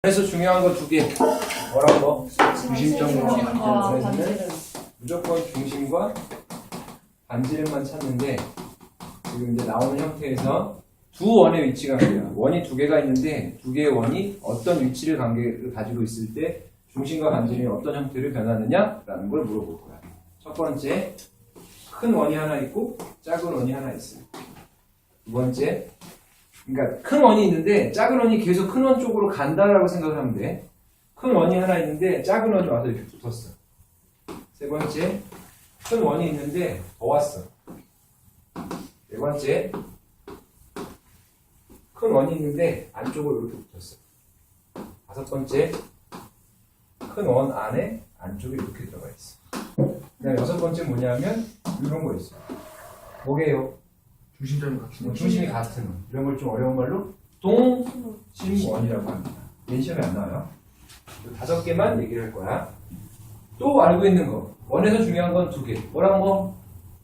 그래서 중요한 거 두 개. 뭐라고? 중심점으로 그래서는. 무조건 중심과 반지름만 찾는데 지금 이제 나오는 형태에서 두 원의 위치가 뭐야? 원이 두 개가 있는데 두 개의 원이 어떤 위치를 관계를 가지고 있을 때 중심과 반지름이 어떤 형태를 변하느냐라는 걸 물어볼 거야. 첫 번째, 큰 원이 하나 있고 작은 원이 하나 있어요. 두 번째, 그러니까 큰 원이 있는데 작은 원이 계속 큰 원 쪽으로 간다라고 생각을 하면 돼. 큰 원이 하나 있는데 작은 원이 와서 이렇게 붙었어. 세 번째, 큰 원이 있는데 더 왔어. 네 번째, 큰 원이 있는데 안쪽으로 이렇게 붙었어. 다섯 번째, 큰 원 안에 안쪽에 이렇게 들어가 있어. 여섯 번째 뭐냐면 이런 거 있어. 뭐게요? 중심점이 같은 뭐 중심이 같은 원. 이런 걸 좀 어려운 말로 동심원이라고 합니다. 맨 시험에 안 나와요. 이 다섯 개만 얘기를 할 거야. 또 알고 있는 거. 원에서 중요한 건 두 개. 뭐랑 뭐?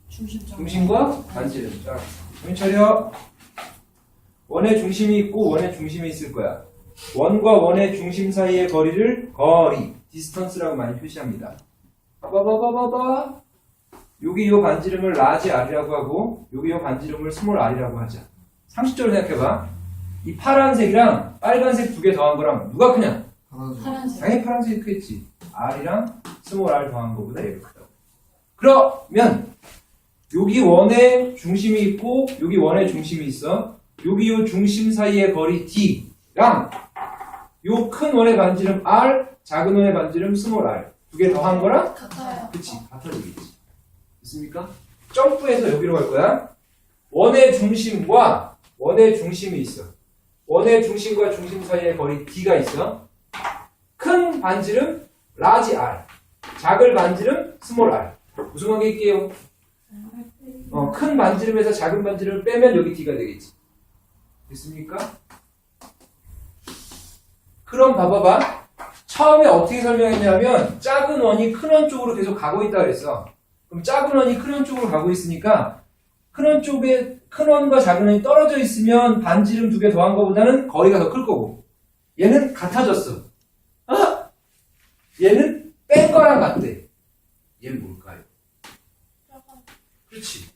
중심점. 중심과 반지름. 자, 정신 차려. 원의 중심이 있고 원의 중심이 있을 거야. 원과 원의 중심 사이의 거리를 거리, 디스턴스라고 많이 표시합니다. 봐봐봐봐봐. 여기 이 반지름을 라지 R이라고 하고 여기 이 반지름을 스몰 R이라고 하자. 상식적으로 생각해봐. 이 파란색이랑 빨간색 두 개 더한 거랑 누가 크냐? 파란색. 당연히 파란색이 크겠지. R이랑 스몰 R 더한 거보다 얘가 크다고. 그러면 여기 원의 중심이 있고 여기 원의 중심이 있어. 여기 요 중심 사이의 거리 D랑 요 큰 원의 반지름 R, 작은 원의 반지름 스몰 R 두 개 더한 거랑 같아요. 그치 같아지겠지. 있습니까? 점프해서 여기로 갈 거야. 원의 중심과 원의 중심이 있어. 원의 중심과 중심 사이의 거리 D가 있어. 큰 반지름 라지 R, 작은 반지름 스몰 R. 무슨 관계 있게요? 어, 큰 반지름에서 작은 반지름을 빼면 여기 D가 되겠지. 됐습니까? 그럼 봐봐봐. 처음에 어떻게 설명했냐면 작은 원이 큰 원 쪽으로 계속 가고 있다 그랬어. 그럼 작은 원이 큰 원 쪽으로 가고 있으니까 큰 원 쪽에 큰 원과 작은 원이 떨어져 있으면 반지름 두 개 더한 것보다는 거리가 더 클 거고 얘는 같아졌어. 아! 얘는 뺀 거랑 같대. 얘는 뭘까요? 그렇지.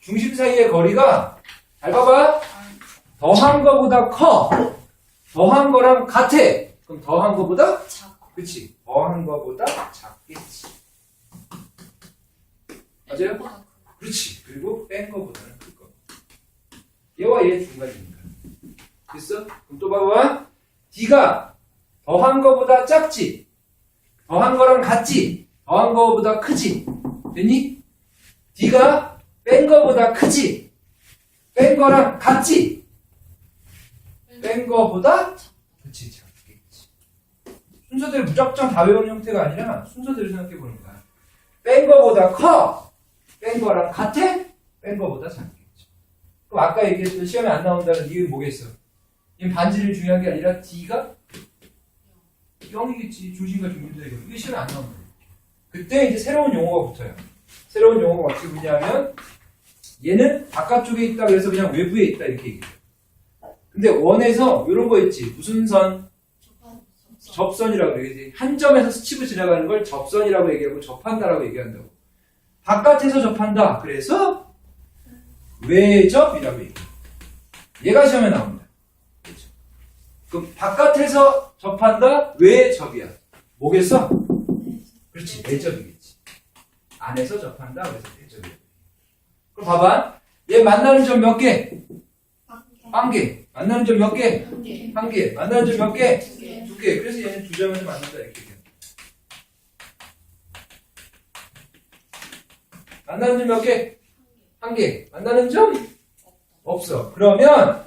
중심 사이의 거리가 잘 봐봐. 더한 거보다 커. 더한 거랑 같아. 그럼 더한 거보다 작고. 그치. 더한 거보다 작겠지. 맞아요? 그렇지. 그리고 뺀 거보다는 클 거. 얘와 얘 중간이니까. 됐어? 그럼 또 봐봐. D가 더한 거보다 작지. 더한 거랑 같지. 더한 거보다 크지. 됐니? D가 뺀 거보다 크지. 뺀 거랑 같지. 뺀 거보다 그치 작겠지. 순서대로 무작정 다 외우는 형태가 아니라 순서대로 생각해 보는 거야. 뺀 거보다 커. 뺀 거랑 같아? 뺀 거보다 작겠지. 그럼 아까 얘기했던 시험에 안 나온다는 이유는 뭐겠어? 이 반지름이 중요한 게 아니라 D가 0이겠지. 중심과 중심도 되고. 이게 시험에 안 나온다. 그때 이제 새로운 용어가 붙어요. 새로운 용어가 어떻게 붙냐면 얘는 바깥쪽에 있다 그래서 그냥 외부에 있다 이렇게 얘기해요. 근데 원에서 이런 거 있지. 무슨 선? 접선이라고 그러지. 한 점에서 스치고 지나가는 걸 접선이라고 얘기하고 접한다라고 얘기한다고. 바깥에서 접한다. 그래서 외접이라고 얘기해요. 얘가 시험에 나옵니다. 그렇죠. 그럼 바깥에서 접한다. 외접이야. 뭐겠어? 그렇지. 내접이겠지. 안에서 접한다. 그래서 내접이야. 그럼 봐봐. 얘 만나는 점 몇 개? 한 개. 만나는 점 몇 개? 한 개. 만나는 점 몇 개? 두 개. 두 개. 그래서 얘는 두 점에서 만난다 이렇게 만나는 점 몇 개? 한 개. 만나는 점 없어. 그러면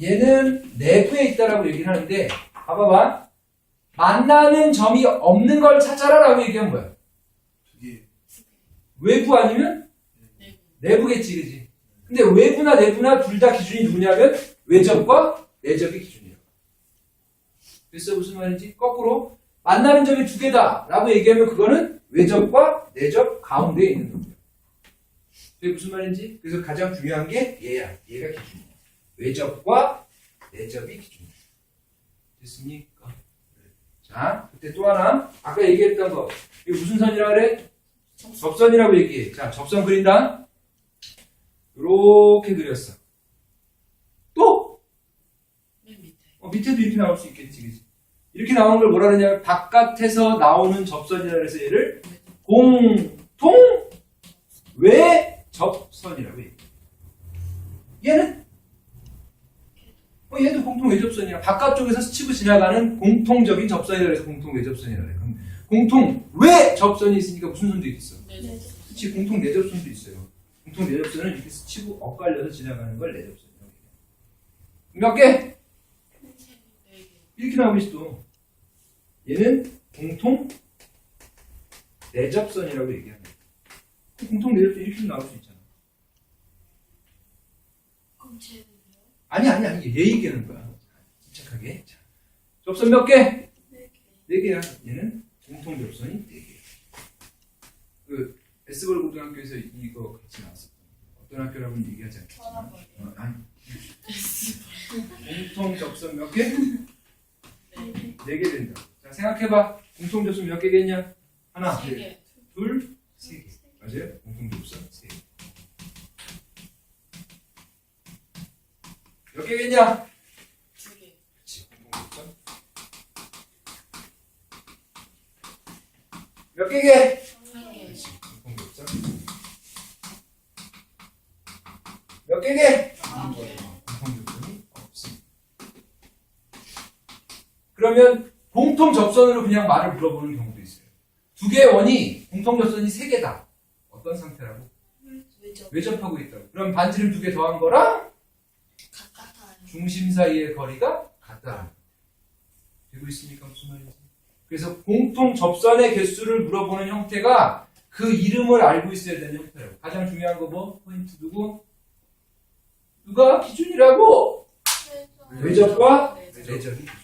얘는 내부에 있다라고 얘기를 하는데 봐봐봐. 만나는 점이 없는 걸 찾아라라고 얘기한 거야. 두개 외부 아니면 네. 내부겠지, 그지? 근데 외부나 내부나 둘 다 기준이 누구냐면 외접과 내접이 기준이야. 됐어? 무슨 말인지? 거꾸로 만나는 점이 두 개다 라고 얘기하면 그거는 외접과 내접 가운데에 있는 겁니다. 그게 무슨 말인지? 그래서 가장 중요한 게 얘야. 얘가 기준이야. 외접과 내접이 기준이야. 됐습니까? 자, 그때 또 하나. 아까 얘기했던 거. 이게 무슨 선이라 그래? 접선이라고 얘기해. 자, 접선 그린다. 요렇게 그렸어. 또! 맨 밑에. 어, 밑에도 이렇게 나올 수 있겠지, 그지? 이렇게 나오는 걸 뭐라 그러냐면, 바깥에서 나오는 접선이라 그래서 얘를 공통 외접선이라고 해. 얘는 어, 얘도 공통 외접선이야. 바깥쪽에서 스치고 지나가는 공통적인 접선이라 그래서 공통 외접선이라 그래. 그럼 공통 외접선이 있으니까 무슨 선도 있어? 네. 네. 그치, 공통 내접선도 있어요. 공통 내접선은 이렇게 스치고 엇갈려서 지나가는 걸 내접선이라고 해요. 몇 개? 네 개. 이렇게 나오겠지 또. 얘는 공통 내접선이라고 얘기합니다. 공통 내접선 이렇게 나올 수 있잖아. 그럼? 아니, 아니, 아니. 얘 얘기하는 거야. 침착하게. 자, 접선 몇 개? 네 개. 네 개야. 얘는 공통 접선이 네 개. 그, 에스벌 고등학교에서 이거 같이 나왔었던 어떤 학교라고는 얘기하지 않겠지만. 어, 아니. 공통 접선 몇 개? 네. 네개 된다. 자, 생각해봐. 공통 접선 몇 개겠냐? 하나, 세 개. 둘, 세 개. 맞아요? 공통 접선 세 개. 몇 개겠냐? 두 개. 그치, 공통 접선. 몇 개게? 한 개. 그치, 공통 접선. 몇 개게? 한 개. 공통 접선이 없습니다. 그러면 공통 접선으로 그냥 말을 물어보는 경우도 있어요. 두 개의 원이 공통 접선이 세 개다. 어떤 상태라고? 왜죠? 외접하고 있다고. 그럼 반지름 두 개 더한 거랑 같아요. 중심 사이의 거리가 같다. 되고 있습니까? 무슨 말인지. 그래서 공통 접선의 개수를 물어보는 형태가 그 이름을 알고 있어야 되는 형태라고. 가장 중요한 거 뭐? 포인트 누구? 누가 기준이라고? 외접과 네. 외접이 기준.